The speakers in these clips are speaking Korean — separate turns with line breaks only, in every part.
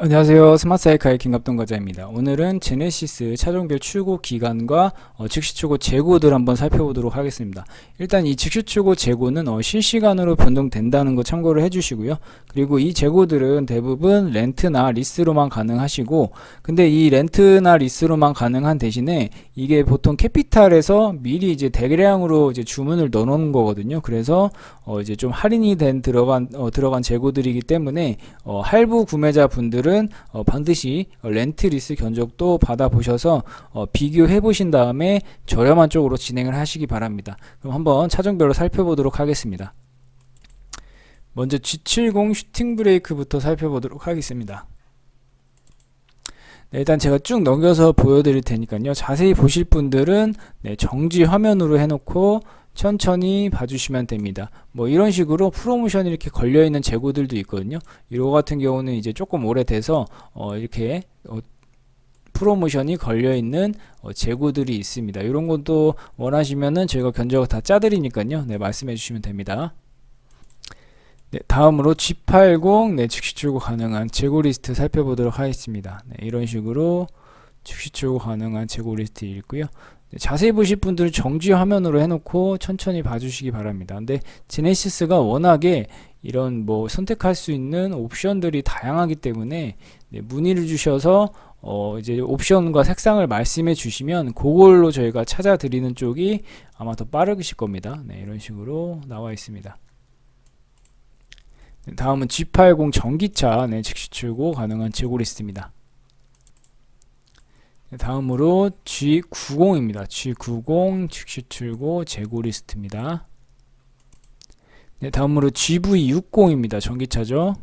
안녕하세요. 스마트사이카의 김갑동 과자입니다. 오늘은 제네시스 차종별 출고 기간과 어, 즉시 출고 재고들 한번 살펴보도록 하겠습니다. 일단 이 즉시 출고 재고는 어, 실시간으로 변동된다는 거 참고를 해주시고요. 그리고 이 재고들은 대부분 렌트나 리스로만 가능하시고, 근데 이 렌트나 리스로만 가능한 대신에 이게 보통 캐피탈에서 미리 이제 대량으로 이제 주문을 넣어놓는 거거든요. 그래서 어, 이제 좀 할인이 된 들어간 어, 들어간 재고들이기 때문에 어, 할부 구매자 분들은 어, 반드시 어, 렌트 리스 견적도 받아보셔서 어, 비교해 보신 다음에 저렴한 쪽으로 진행을 하시기 바랍니다. 그럼 한번 차종별로 살펴보도록 하겠습니다. 먼저 G70 슈팅 브레이크부터 살펴보도록 하겠습니다. 네, 일단 제가 쭉 넘겨서 보여드릴 테니까요. 자세히 보실 분들은 네, 정지 화면으로 해놓고 천천히 봐주시면 됩니다. 뭐 이런 식으로 프로모션이 이렇게 걸려 있는 재고들도 있거든요. 이거 같은 경우는 이제 조금 오래돼서 어 이렇게 어 프로모션이 걸려 있는 어 재고들이 있습니다. 이런 것도 원하시면은 저희가 견적을 다 짜드리니까요. 네, 말씀해 주시면 됩니다. 네, 다음으로 G80 네, 즉시 출고 가능한 재고 리스트 살펴보도록 하겠습니다. 네, 이런 식으로 즉시 출고 가능한 재고 리스트 있고요. 네, 자세히 보실 분들은 정지 화면으로 해놓고 천천히 봐주시기 바랍니다. 근데 제네시스가 워낙에 이런 뭐 선택할 수 있는 옵션들이 다양하기 때문에 네, 문의를 주셔서 어 이제 옵션과 색상을 말씀해 주시면 그걸로 저희가 찾아 드리는 쪽이 아마 더 빠르실 겁니다. 네, 이런 식으로 나와 있습니다. 네, 다음은 G80 전기차 네, 즉시 출고 가능한 재고 리스트입니다. 네, 다음으로 G90입니다. G90 즉시 출고 재고 리스트입니다. 네, 다음으로 GV60입니다. 전기차죠.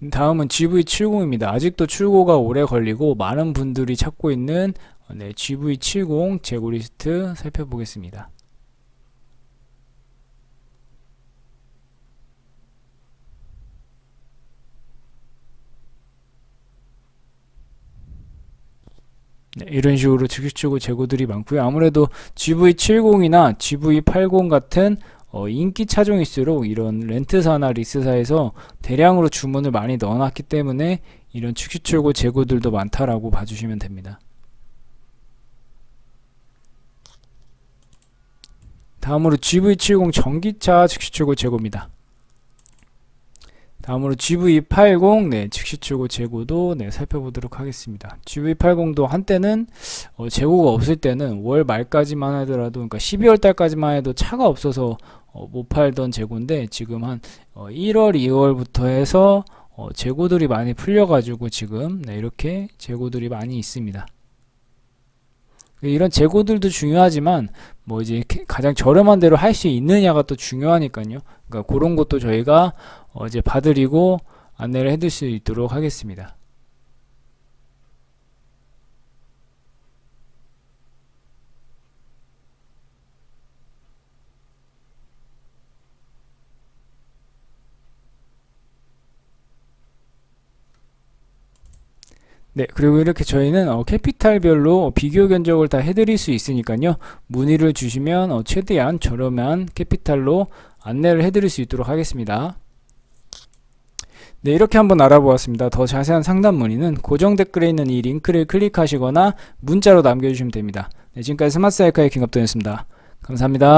네, 다음은 GV70입니다. 아직도 출고가 오래 걸리고 많은 분들이 찾고 있는 어, 네, GV70 재고 리스트 살펴보겠습니다. 네, 이런 식으로 즉시출고 재고들이 많고요. 아무래도 GV70이나 GV80 같은 어, 인기 차종일수록 이런 렌트사나 리스사에서 대량으로 주문을 많이 넣어놨기 때문에 이런 즉시출고 재고들도 많다라고 봐주시면 됩니다. 다음으로 GV70 전기차 즉시출고 재고입니다. 다음으로 GV80 네, 즉시 출고 재고도 네, 살펴보도록 하겠습니다. GV80도 한때는 어, 재고가 없을 때는 월 말까지만 하더라도 그러니까 12월 달까지만 해도 차가 없어서 어, 못 팔던 재고인데 지금 한 어, 1월, 2월부터 해서 어, 재고들이 많이 풀려가지고 지금 네, 이렇게 재고들이 많이 있습니다. 이런 재고들도 중요하지만 뭐 이제 가장 저렴한 대로 할 수 있느냐가 또 중요하니까요. 그러니까 그런 것도 저희가 어 이제 봐드리고 안내를 해드릴 수 있도록 하겠습니다. 네, 그리고 이렇게 저희는 어, 캐피탈별로 비교 견적을 다 해드릴 수 있으니까요. 문의를 주시면 어, 최대한 저렴한 캐피탈로 안내를 해드릴 수 있도록 하겠습니다. 네, 이렇게 한번 알아보았습니다. 더 자세한 상담 문의는 고정 댓글에 있는 이 링크를 클릭하시거나 문자로 남겨주시면 됩니다. 네, 지금까지 스마트 사이카의 김갑도였습니다. 감사합니다.